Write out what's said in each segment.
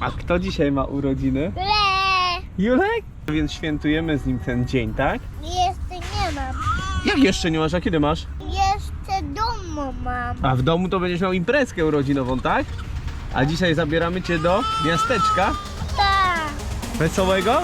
A kto dzisiaj ma urodziny? Le! Julek? Więc świętujemy z nim ten dzień, tak? Jeszcze nie mam. Jak jeszcze nie masz? A kiedy masz? Jeszcze domu mam. A w domu to będziesz miał imprezkę urodzinową, tak? A dzisiaj zabieramy cię do miasteczka Tak, wesołego.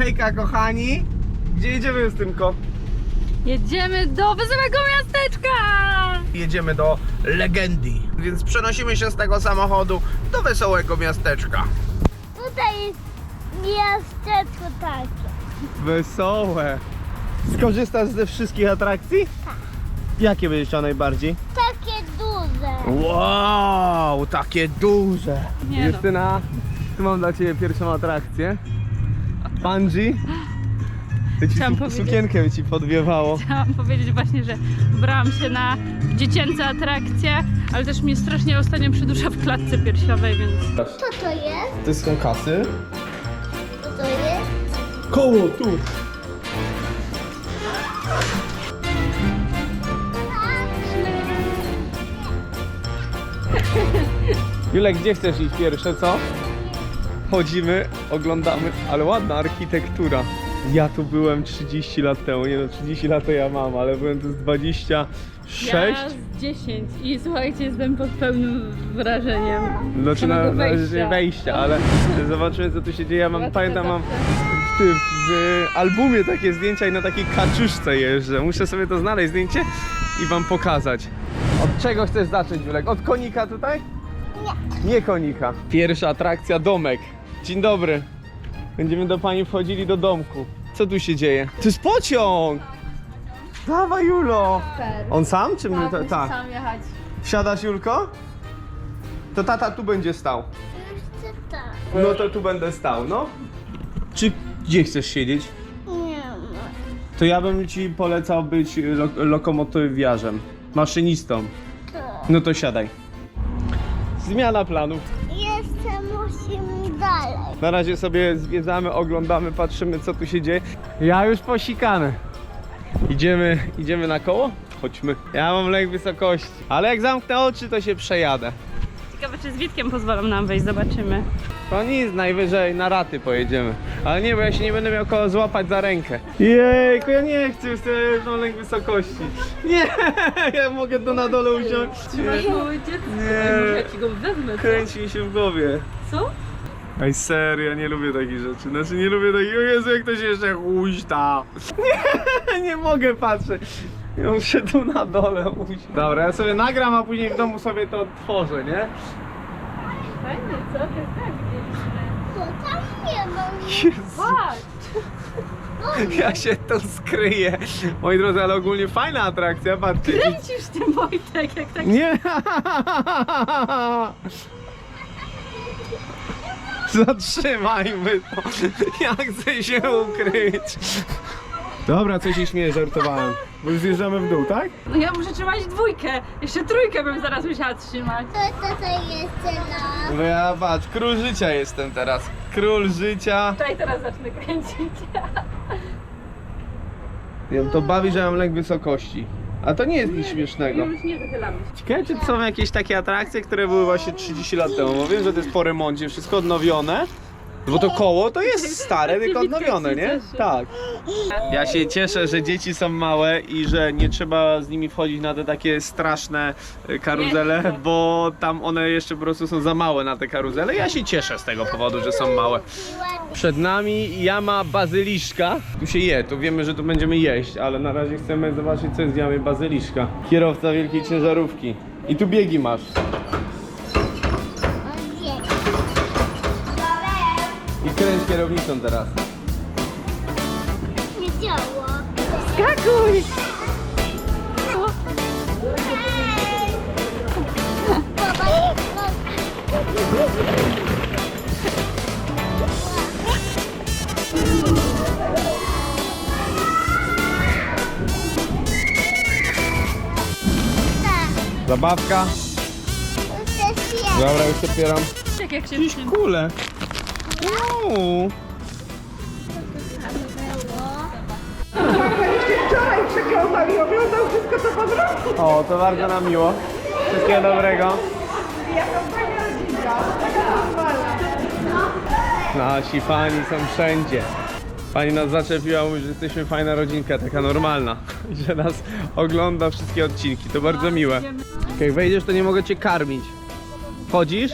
Hejka kochani. Gdzie jedziemy z tymko? Jedziemy do wesołego miasteczka! Jedziemy do legendy. Więc przenosimy się z tego samochodu do wesołego miasteczka. Tutaj jest miasteczko takie. Wesołe. Skorzystasz ze wszystkich atrakcji? Tak. Jakie będziesz chciał najbardziej? Takie duże. Wow, takie duże. Nie no. Justyna, tu mam dla Ciebie pierwszą atrakcję. Bungee. By ci Chciałam su- powiedzieć- sukienkę by ci podwiewało. Chciałam powiedzieć właśnie, że wybrałam się na dziecięce atrakcje, ale też mnie strasznie ostatnio przydusza w klatce piersiowej, więc Co to jest? To są kasy. Co to jest? Koło, tu. Julek, gdzie chcesz iść pierwsze, co? Chodzimy, oglądamy, ale ładna architektura. Ja tu byłem 30 lat temu, nie no 30 lat to ja mam, ale byłem tu z 26. ja z 10 i słuchajcie, jestem pod pełnym wrażeniem Znaczy na, na wejścia. wejścia, ale zobaczymy co tu się dzieje. Ja mam, pamiętam, mam w, tym, w albumie takie zdjęcia i na takiej kaczuszce jeżdżę. Muszę sobie to znaleźć zdjęcie i wam pokazać. Od czego chcesz zacząć, Julek? Od konika tutaj? Nie. Nie konika. Pierwsza atrakcja, domek. Dzień dobry. Będziemy do pani wchodzili do domku. Co tu się dzieje? To jest pociąg! Dawaj, Julo! On sam, czy my? ta- Tak. sam jechać. Wsiadasz, Julko? To tata tu będzie stał. Jeszcze tak. No to tu będę stał, no. Czy gdzie chcesz siedzieć? Nie ma. To ja bym ci polecał być lo lokomotywiarzem, maszynistą. No to siadaj. Zmiana planów. Na razie sobie zwiedzamy, oglądamy, patrzymy co tu się dzieje. Ja już posikany. Idziemy, idziemy na koło? Chodźmy. Ja mam lęk wysokości, ale jak zamknę oczy to się przejadę. Ciekawe, czy z Witkiem pozwolą nam wejść, zobaczymy. To nic, najwyżej na raty pojedziemy. Ale nie, bo ja się nie będę miał kogo złapać za rękę. Jejku, ja nie chcę, już mam lęk wysokości. Nie, ja mogę to na dole usiąść. Trzymasz małe dziecko, Nie. ja ci go wezmę? Kręci mi się w głowie. Co? Ej, serio, ja nie lubię takich rzeczy. Znaczy, nie lubię takich. O Jezu, jak to się jeszcze huśta. Nie, nie mogę patrzeć. Ja muszę tu na dole usiąść. Dobra, ja sobie nagram, a później w domu sobie to odtworzę, nie? Fajnie, co? Tak, tak, widzieliśmy. To tam nie ma. Jezu. Patrz! Ja się tu skryję. Moi drodzy, ale ogólnie fajna atrakcja, patrzcie. Kręcisz tym Wojtek, jak tak Nie! Zatrzymajmy to. Ja chcę się ukryć. Dobra, co się śmieję, żartowałem. Bo już zjeżdżamy w dół, tak? No ja muszę trzymać dwójkę. Jeszcze trójkę bym zaraz musiała trzymać. To, to, to jeszcze no. No ja patrz, król życia jestem teraz. Król życia. Tutaj teraz zacznę kręcić. Ja to bawi, że mam lęk wysokości. A to nie jest nic śmiesznego. Już nie wychylamy się. Ciekawe, czy są jakieś takie atrakcje, które były właśnie 30 lat temu. Bo wiem, że to jest po remoncie, wszystko odnowione. Bo to koło to jest stare, tylko odnowione, nie? Tak. Ja się cieszę, że dzieci są małe i że nie trzeba z nimi wchodzić na te takie straszne y, karuzele, bo tam one jeszcze po prostu są za małe na te karuzele. Ja się cieszę z tego powodu, że są małe. Przed nami jama bazyliszka. Tu się je, tu wiemy, że tu będziemy jeść, ale na razie chcemy zobaczyć, co jest w jamie bazyliszka. Kierowca wielkiej ciężarówki. I tu biegi masz. Kręć kierownicą teraz. Nie działa. Skakuj! Zabawka. Dobra, już otwieram. Jak, jak się Kule. Uuu. O, to bardzo nam miło. Wszystkiego dobrego. Nasi fani są wszędzie. Pani nas zaczepiła, mówi, że jesteśmy fajna rodzinka, taka normalna. I że nas ogląda wszystkie odcinki. To bardzo miłe. Jak wejdziesz, to nie mogę cię karmić. Chodzisz?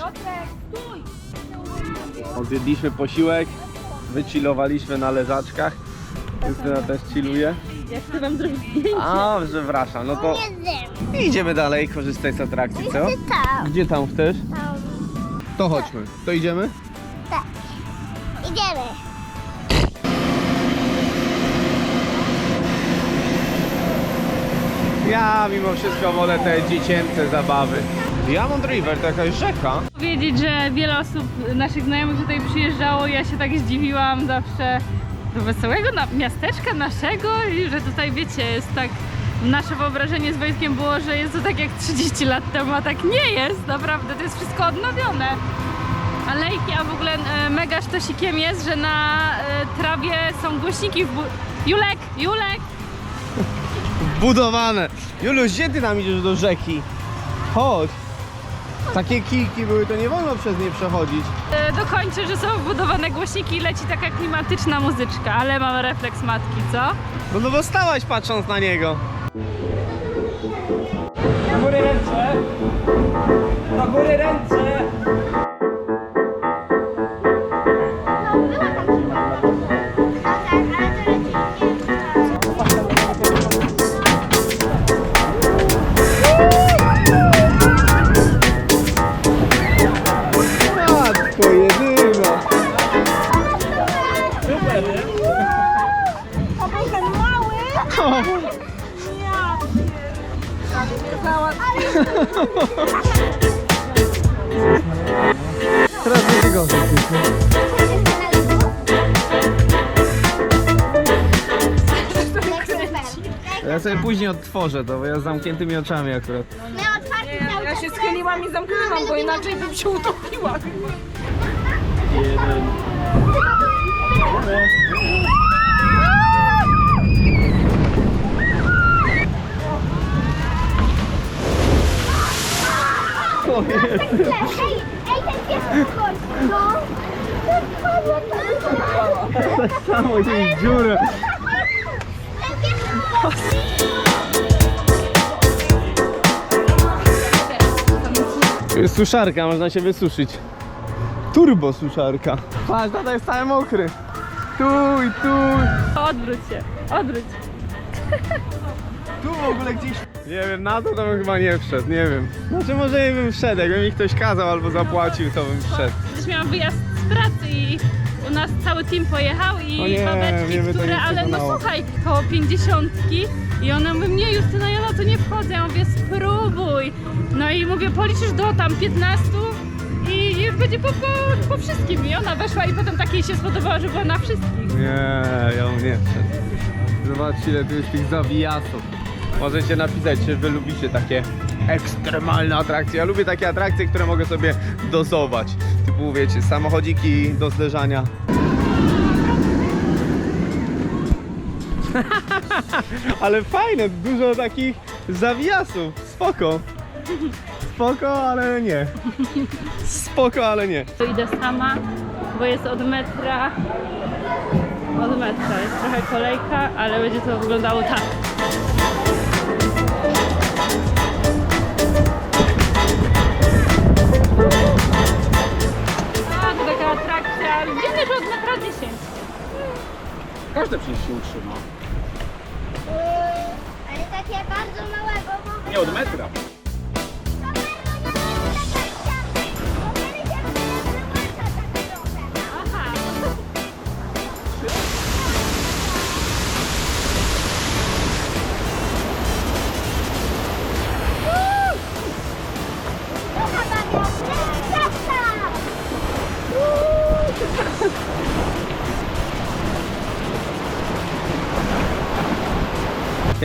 Odjedliśmy posiłek, wychillowaliśmy na leżaczkach. Justyna też chilluje. Jak chcę wam zrobić zdjęcie. A, przepraszam, no to idziemy dalej korzystać z atrakcji, co? Tam. Gdzie tam chcesz? Tam. To chodźmy. To idziemy? Tak. Idziemy. Ja mimo wszystko wolę te dziecięce zabawy. Diamond River to jakaś rzeka. Powiedzieć, że wiele osób, naszych znajomych tutaj przyjeżdżało, ja się tak zdziwiłam zawsze do wesołego na, miasteczka naszego i że tutaj wiecie, jest tak nasze wyobrażenie z Wojtkiem było, że jest to tak jak 30 lat temu, a tak nie jest, naprawdę, to jest wszystko odnowione. Alejki, a w ogóle e, mega sztosikiem jest, że na e, trawie są głośniki w bu- Julek, Julek! Budowane. Juluś, gdzie ty tam idziesz do rzeki? Chodź. Takie kijki były, to nie wolno przez nie przechodzić. E, dokończę, że są wbudowane głośniki i leci taka klimatyczna muzyczka, ale mam refleks matki, co? No, no bo stałaś patrząc na niego. Na góry ręce! Na góry ręce! Teraz będzie gorzej. Ja sobie później odtworzę to, bo ja z zamkniętymi oczami akurat. Otwarty cały Ja się schyliłam i zamknęłam, bo inaczej bym się utopiła. Jeden. Ej, ej, ten pies. No. Tak samo gdzieś dziurę. Ten pies jest suszarka, można się wysuszyć. Turbo suszarka. Patrz, tata jest cały mokry. Tu i tu. Odwróć się, odwróć. Tu w ogóle gdzieś. Nie wiem, na to to bym chyba nie wszedł, nie wiem. Znaczy może nie bym wszedł, jakby mi ktoś kazał albo zapłacił, to bym wszedł. Też miałam wyjazd z pracy i u nas cały team pojechał i O nie, babeczki, to które, nie ale no przekonało. słuchaj, koło pięćdziesiątki i ona mówi, nie Justyna, ja na to nie wchodzę, ja mówię, spróbuj. No i mówię, policzysz do tam 15 i już będzie po, po, po wszystkim. I ona weszła i potem takiej się spodobała, że była na wszystkich. Nie, ja bym nie wszedł. Zobaczcie ile tu jest tych zawijasów. Możecie napisać, czy wy lubicie takie ekstremalne atrakcje. Ja lubię takie atrakcje, które mogę sobie dozować. Typu wiecie, samochodziki do zderzania. ale fajne, dużo takich zawijasów. Spoko. Spoko, ale nie. Spoko, ale nie. To idę sama, bo jest od metra. Od metra. Jest trochę kolejka, ale będzie to wyglądało tak. Widzę, że od metra 10. Każdy przecież się utrzyma. Yy, ale takie bardzo małe, bo. Nie od metra.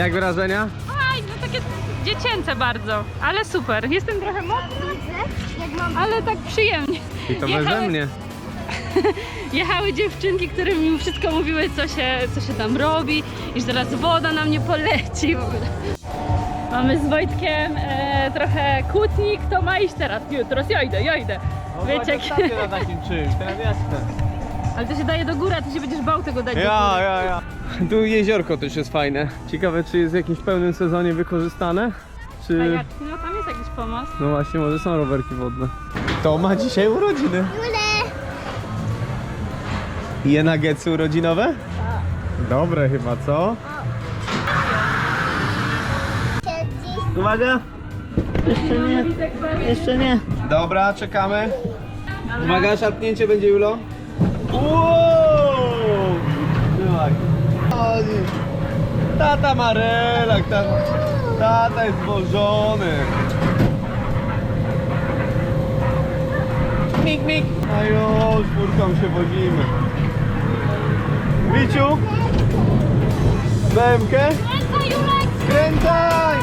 Jak wrażenia? Aj, no takie dziecięce bardzo, ale super. Jestem trochę mam... ale tak przyjemnie. I to Jechały- beze mnie. Jechały dziewczynki, które mi wszystko mówiły, co się, co się tam robi i że zaraz woda na mnie poleci w ogóle. Mamy z Wojtkiem e, trochę kłótni, kto ma iść teraz. Teraz ja idę, ja idę. Wiecie, jak... na takim czymś, teraz jestem. Ale to się daje do góry, a ty się będziesz bał tego dać do Ja, góry. ja, ja. Tu jeziorko też jest fajne. Ciekawe, czy jest w jakimś pełnym sezonie wykorzystane? A Czy... jak, no tam jest jakiś pomost. No właśnie, może są rowerki wodne. To ma dzisiaj urodziny. Jule! Je nuggetsy urodzinowe? Dobre chyba, co? Siedzi. Uwaga! Jeszcze nie. Jeszcze nie. Dobra, czekamy. Uwaga, szarpnięcie będzie Julo. Wow! Tata ma relak, tata, tata jest zwożony. Mik, mik. A już, furką się wozimy. Wiciu? BMK? Skręcaj!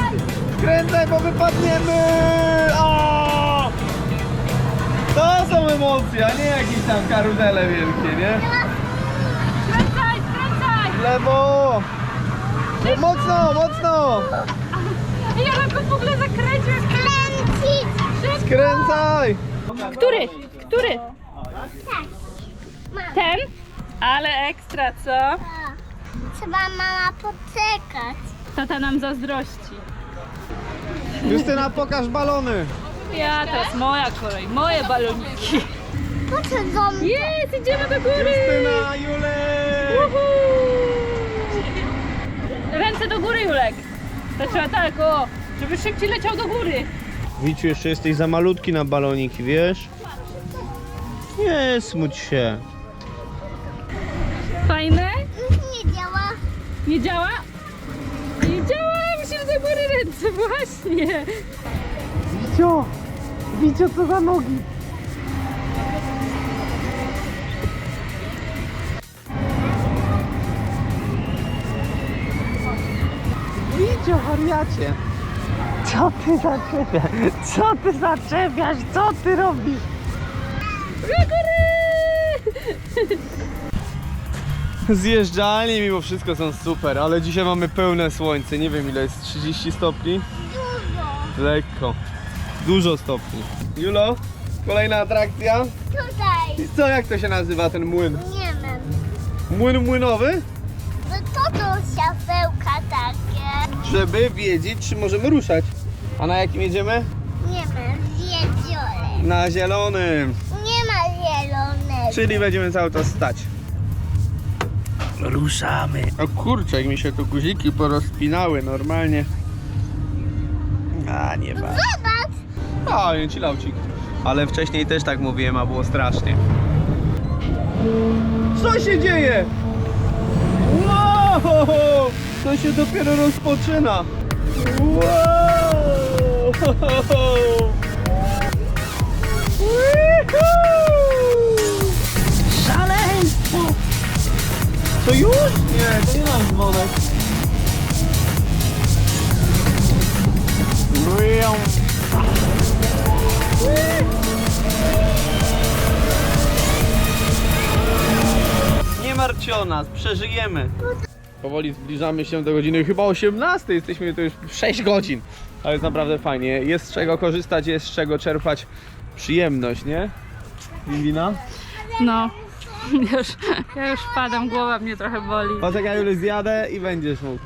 Skręcaj, bo wypadniemy! O! To są emocje, a nie jakieś tam karuzele wielkie, nie? Skręcaj, skręcaj! W lewo! Mocno, mocno! Ja go w ogóle zakręcił. Kręcić! Skręcaj! Który? Który? Tak. Ten? Ale ekstra, co? Trzeba mama poczekać. Tata nam zazdrości. Justyna, pokaż balony! Ja, teraz moja kolej, moje baloniki. Po co do mnie? Jest, idziemy do góry! Justyna, Julek! Uhu! Ręce do góry, Julek. To trzeba tak, o, żeby szybciej leciał do góry. Wiciu, jeszcze jesteś za malutki na baloniki, wiesz? Nie smuć się. Fajne? Nie działa. Nie działa? Nie działa, musisz do góry ręce, właśnie. Wicio! Wicio, co za nogi? Wicio, wariacie! Co ty zaczepiasz? Co ty zaczepiasz? Co ty robisz? Zjeżdżalnie mimo wszystko są super, ale dzisiaj mamy pełne słońce. Nie wiem ile jest, 30 stopni? Dużo. Lekko. Dużo stopni. Julo, kolejna atrakcja. Tutaj. I co, jak to się nazywa ten młyn? Nie wiem. Młyn młynowy? No co to światełka takie? Żeby wiedzieć, czy możemy ruszać. A na jakim jedziemy? Nie wiem. Jeziore. Na zielonym. Nie ma zielonego. Czyli będziemy cały czas stać. Ruszamy. O kurczę, jak mi się tu guziki porozpinały normalnie. A, nie ma. Zobacz. A, nie ci laucik. Ale wcześniej też tak mówiłem, a było strasznie. Co się dzieje? Wow! To się dopiero rozpoczyna. Wow! Szaleństwo! To już? Nie, to nie nasz dzwonek. Się o nas, przeżyjemy. Powoli zbliżamy się do godziny chyba 18, jesteśmy to już 6 godzin. Ale jest naprawdę fajnie, jest z czego korzystać, jest z czego czerpać przyjemność, nie? Lina? No. Już, ja już padam, głowa mnie trochę boli. Poczekaj, Juliusz, zjadę i będziesz mógł.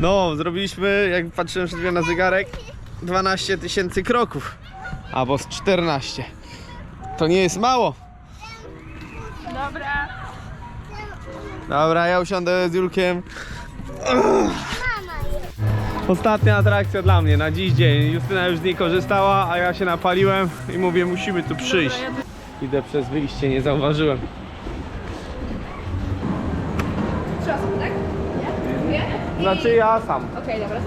No, zrobiliśmy, jak patrzyłem przed chwilą na zegarek, 12 tysięcy kroków. Albo z 14. To nie jest mało. Dobra. Dobra, ja usiądę z Julkiem. Ostatnia atrakcja dla mnie na dziś dzień. Justyna już z niej korzystała, a ja się napaliłem i mówię, musimy tu przyjść. Idę przez wyjście, nie zauważyłem. Osoby, tak? Nie? Znaczy ja sam. Okej, dobra.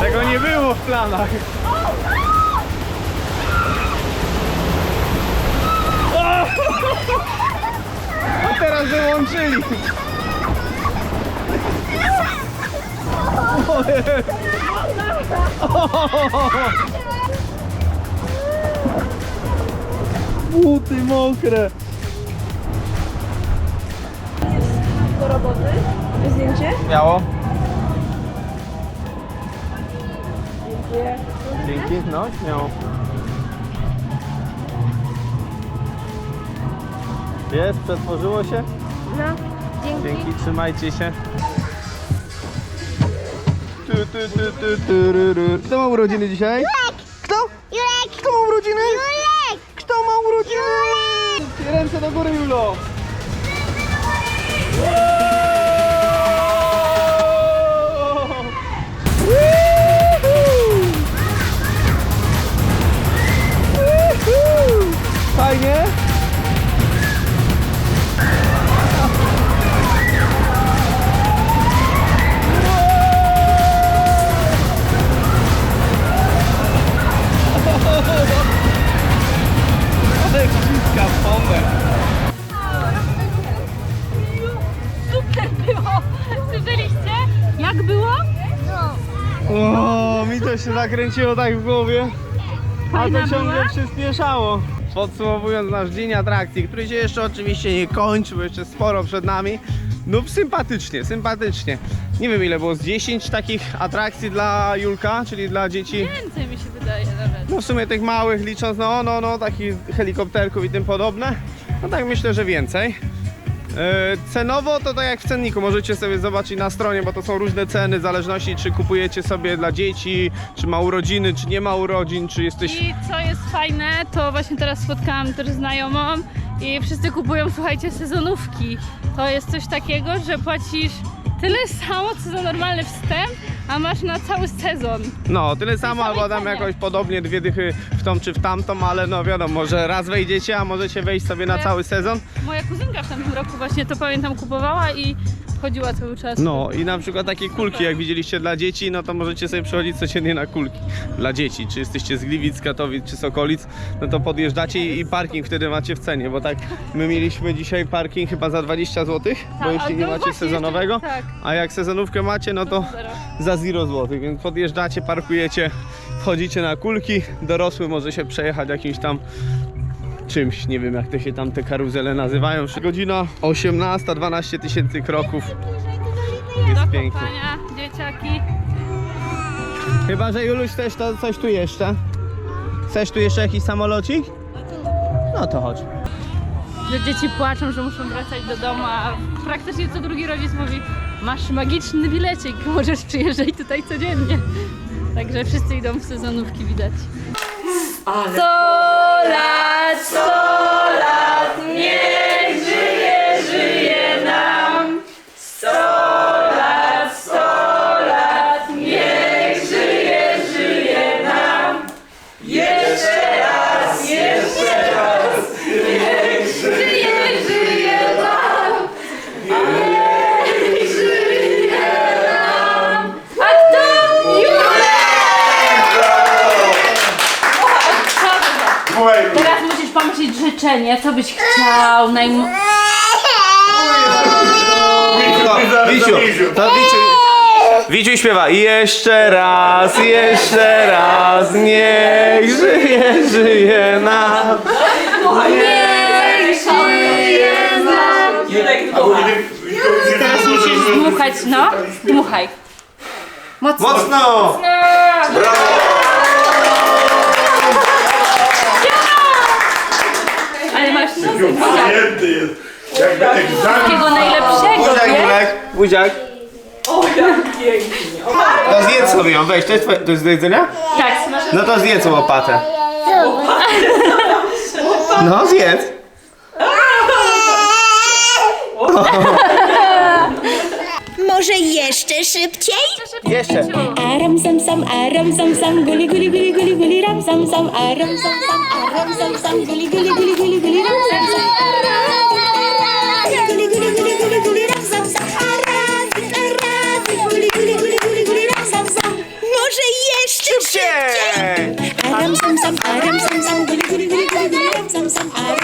Tego nie było w planach. A teraz wyłączyli. Buty mokre. Do roboty. Zdjęcie. Miało? Dzięki, no, śmiało. Jest, przetworzyło się? No, dzięki. Dzięki, trzymajcie się. Tu, tu, tu, tu, tu, ru, ru. Kto ma urodziny dzisiaj? Kto? Julek! Kto ma urodziny? Julek! Kto ma urodziny? Ręce do góry, Julo! Fajnie? Ale wciska w bombę. Super było! Słyszeliście? Jak było? O, mi to się zakręciło tak w głowie. A Fajna to ciągle była? przyspieszało. Podsumowując nasz dzień atrakcji, który się jeszcze oczywiście nie kończy, bo jeszcze sporo przed nami. No sympatycznie, sympatycznie. Nie wiem ile było, z 10 takich atrakcji dla Julka, czyli dla dzieci. Więcej mi się wydaje. No w sumie tych małych licząc, no no no, takich helikopterków i tym podobne. No tak myślę, że więcej. E, Cenowo to tak jak w cenniku, możecie sobie zobaczyć na stronie, bo to są różne ceny w zależności czy kupujecie sobie dla dzieci, czy ma urodziny, czy nie ma urodzin, czy jesteś... I co jest fajne, to właśnie teraz spotkałam też znajomą i wszyscy kupują, słuchajcie, sezonówki. To jest coś takiego, że płacisz tyle samo, co za normalny wstęp, a masz na cały sezon. No, tyle samo, albo tam cenie. jakoś podobnie dwie dychy w tą czy w tamtą, ale no wiadomo, może raz wejdziecie, a możecie wejść sobie na Ja- cały sezon. Moja kuzynka w tamtym roku właśnie to pamiętam kupowała i chodziła cały czas. No i na przykład takie kulki, jak widzieliście dla dzieci, no to możecie sobie przychodzić codziennie na kulki dla dzieci. Czy jesteście z Gliwic, Katowic czy Sokolic, no to podjeżdżacie i parking wtedy macie w cenie, bo tak my mieliśmy dzisiaj parking chyba za 20 zł, bo Tak, jeśli a nie no macie właśnie, sezonowego, jeszcze- tak. a jak sezonówkę macie, no to Zero. za 0 zł, więc podjeżdżacie, parkujecie, wchodzicie na kulki, dorosły może się przejechać jakimś tam czymś, nie wiem jak to się tam te karuzele nazywają. Godzina 18, 12 tysięcy kroków. Jest pięknie. dzieciaki. Chyba, że Juluś chcesz to coś tu jeszcze? Chcesz tu jeszcze jakiś samolocik? No to chodź. że dzieci płaczą, że muszą wracać do domu, a praktycznie co drugi rodzic mówi masz magiczny bilecik, możesz przyjeżdżać tutaj codziennie. Także wszyscy idą w sezonówki widać. Teraz życzenie, co byś chciał, najm... Wiciu, to Wiciu. Wiciu śpiewa jeszcze raz, jeszcze raz, niech żyje, żyje nam. Teraz musisz dmuchać, no, dmuchaj. Mocno. Mocno! Ale masz Zajęty jest. Jakby egzamin. takiego najlepszego, Buziak, nie? Julek, buziak. O, jak pięknie. To zjedz sobie ją, weź, to jest, twoje- to jest do jedzenia? Tak. No to zjedz łopatę. No, zjedz. może jeszcze szybciej? Jeszcze. Aram sam sam, aram sam sam, guli guli guli guli guli, ram sam sam, aram sam sam, aram sam sam, guli guli guli guli guli, ram sam sam. Guli guli guli guli guli, ram sam sam, arazyk, guli guli guli guli guli, ram sam sam. Może jeszcze szybciej? Aram sam sam, aram sam sam, guli guli guli guli guli, ram sam sam, aram